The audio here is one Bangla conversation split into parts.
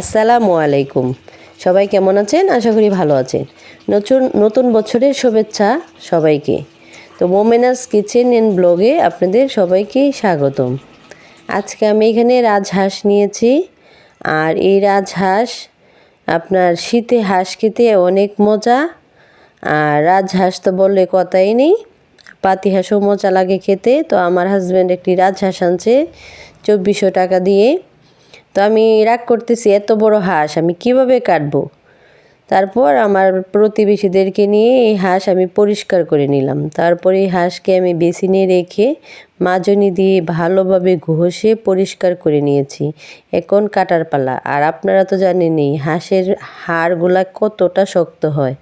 আসসালামু আলাইকুম। সবাই কেমন আছেন? আশা করি ভালো আছেন। নতুন নতুন বছরের শুভেচ্ছা সবাইকে। তো মোমেনাস কিচেন এন্ড ব্লগে আপনাদের সবাইকে স্বাগতম। আজকে আমি এখানে রাজহাঁস নিয়েছি। আর এই রাজহাঁস আপনার শীতে হাঁস খেতে অনেক মজা। আর রাজহাঁস তো বললে কথাই নেই। পাতি হাঁসও মজা লাগে খেতে। তো আমার হাজব্যান্ড একটি রাজহাঁস আনছে চব্বিশশো টাকা দিয়ে। তো আমি রাগ করতেছি, এত বড় হাঁস, আমি কীভাবে কাটবো? তারপর আমার প্রতিবেশীদেরকে নিয়ে এই হাঁস আমি পরিষ্কার করে নিলাম। তারপরে এই হাঁসকে আমি বেসিনে রেখে মাজনি দিয়ে ভালোভাবে ঘষে পরিষ্কার করে নিয়েছি। এখন কাটার পালা। আর আপনারা তো জানেনই, হাঁসের হাড়গুলা কতটা শক্ত হয়।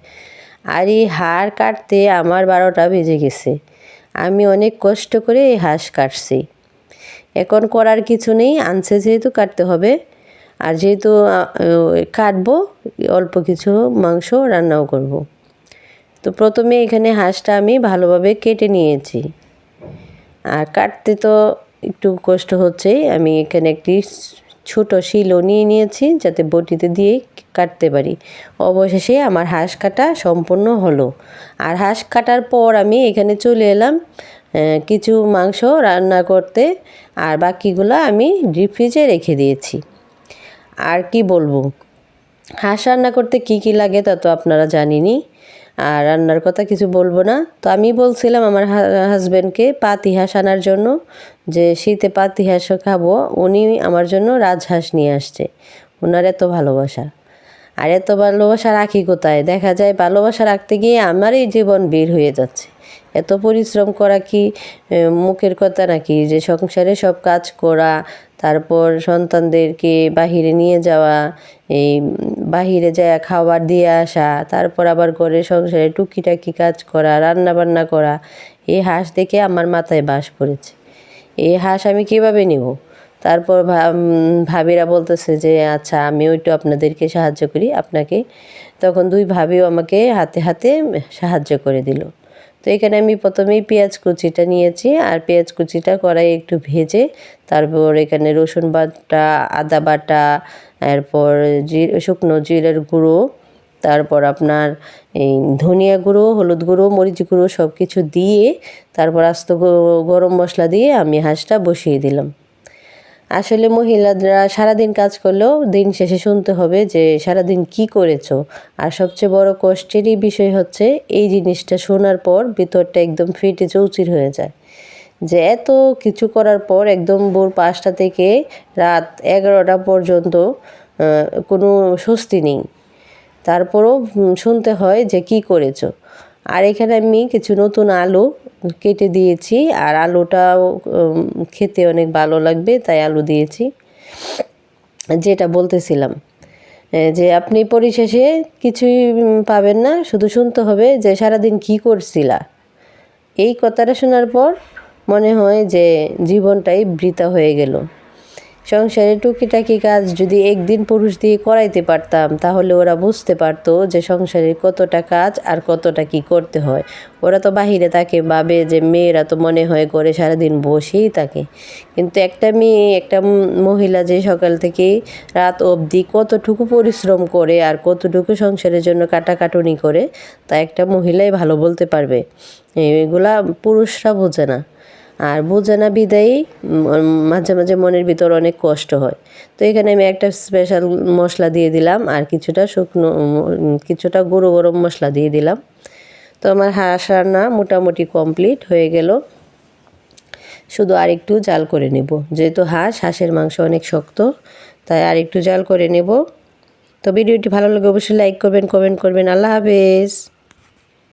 আর এই হাড় কাটতে আমার বারোটা বেজে গেছে। আমি অনেক কষ্ট করে এই হাঁস কাটছি। এখন করার কিছু নেই, আনছে যেহেতু কাটতে হবে। আর যেহেতু কাটবো, অল্প কিছু মাংস রান্নাও করব। তো প্রথমে এখানে হাঁসটা আমি ভালোভাবে কেটে নিয়েছি। আর কাটতে তো একটু কষ্ট হচ্ছেই। আমি এখানে একটি ছোট শিলও নিয়ে নিয়েছি, যাতে বটিতে দিয়ে কাটতে পারি। অবশেষে আমার হাঁস কাটা সম্পূর্ণ হলো। আর হাঁস কাটার পর আমি এখানে চলে এলাম কিছু মাংস রান্না করতে আর বাকিগুলো আমি ডিপ ফ্রিজে রেখে দিয়েছি। আর কি বলব? হাঁস রান্না করতে কি কি লাগে তা তো আপনারা জানেনই। আর রান্নার কথা কিছু বলব না। তো আমি বলছিলাম আমার হাজব্যান্ডকে পাতি হাঁস আনার জন্য যে শীতে পাতি হাঁসও খাব। উনি আমার জন্য রাজহাঁস নিয়ে আসছে। ওনার এত ভালোবাসা। আর এত ভালোবাসা রাখি কোথায়? দেখা যায় ভালোবাসা রাখতে গিয়ে আমারই জীবন বের হয়ে যাচ্ছে। এত পরিশ্রম করা কি মুখের কথা নাকি? যে সংসারে সব কাজ করা, তারপর সন্তানদেরকে বাহিরে নিয়ে যাওয়া, এই বাহিরে যায় খাবার দিয়ে আসা, তারপর আবার ঘরে সংসারে টুকিটাকি কাজ করা রান্না বান্না করা, এই হাঁস দেখে আমার মাথায় বাস পড়েছে। এই হাঁস আমি কীভাবে নিব? তারপর ভাবিরা বলতেছে যে আচ্ছা আমি একটু আপনাদেরকে সাহায্য করি। আপনাকে, তখন দুই ভাবিও আমাকে হাতে হাতে সাহায্য করে দিল। তো এখানে আমি প্রথমেই পেঁয়াজ কুচিটা নিয়েছি আর পেঁয়াজ কুচিটা কড়াই একটু ভেজে তারপর এখানে রসুন বাটা, আদা বাটা, এরপর জি, শুকনো জিরের গুঁড়ো, তারপর আপনার এই ধনিয়া গুঁড়ো, হলুদ গুঁড়ো, মরিচ গুঁড়ো সব কিছু দিয়ে তারপর আস্ত গরম মশলা দিয়ে আমি হাঁসটা বসিয়ে দিলাম। আসলে মহিলারা সারাদিন কাজ করলেও দিন শেষে শুনতে হবে যে সারাদিন কি করেছ। আর সবচেয়ে বড় কষ্টেরই বিষয় হচ্ছে, এই জিনিসটা শোনার পর ভিতরটা একদম ফেটে চৌচির হয়ে যায়। যে এত কিছু করার পর একদম ভোর পাঁচটা থেকে রাত এগারোটা পর্যন্ত কোনো স্বস্তি নেই। তারপরও শুনতে হয় যে কি করেছ। আর এখানে আমি কিছু নতুন আলু কেটে দিয়েছি, আর আলুটাও খেতে অনেক ভালো লাগবে, তাই আলু দিয়েছি। যেটা বলতেছিলাম যে আপনি পরিশেষে কিছুই পাবেন না, শুধু শুনতে হবে যে সারাদিন কি করছিলা। এই কথাটা শোনার পর মনে হয় যে জীবনটাই বৃথা হয়ে গেল। সংসারে টুকিটাকি কাজ যদি একদিন পুরুষ দিয়ে করাইতে পারতাম, তাহলে ওরা বুঝতে পারতো যে সংসারের কতটা কাজ আর কতটা কি করতে হয়। ওরা তো বাহিরে থাকে, ভাবে যে মেয়েরা তো মনে হয় করে সারাদিন বসেই থাকে। কিন্তু একটা মেয়ে, একটা মহিলা যে সকাল থেকে রাত অবধি কতটুকু পরিশ্রম করে আর কতটুকু সংসারের জন্য কাটাকাটুনি করে, তা একটা মহিলাই ভালো বলতে পারবে। এগুলা পুরুষরা বোঝে না। আর বোঝে না বিদায়ী মাঝে মাঝে মনের ভিতর অনেক কষ্ট হয়। তো এখানে আমি একটা স্পেশাল মশলা দিয়ে দিলাম আর কিছুটা শুকনো কিছুটা গুঁড়ো গরম মশলা দিয়ে দিলাম। তো আমার হাঁস রান্না মোটামুটি কমপ্লিট হয়ে গেল। শুধু আর একটু জাল করে নেব। যেহেতু হাঁস, হাঁসের মাংস অনেক শক্ত, তাই আর একটু জাল করে নেব। তো ভিডিওটি ভালো লাগে অবশ্যই লাইক করবেন কমেন্ট করবেন। আল্লাহ হাফেজ।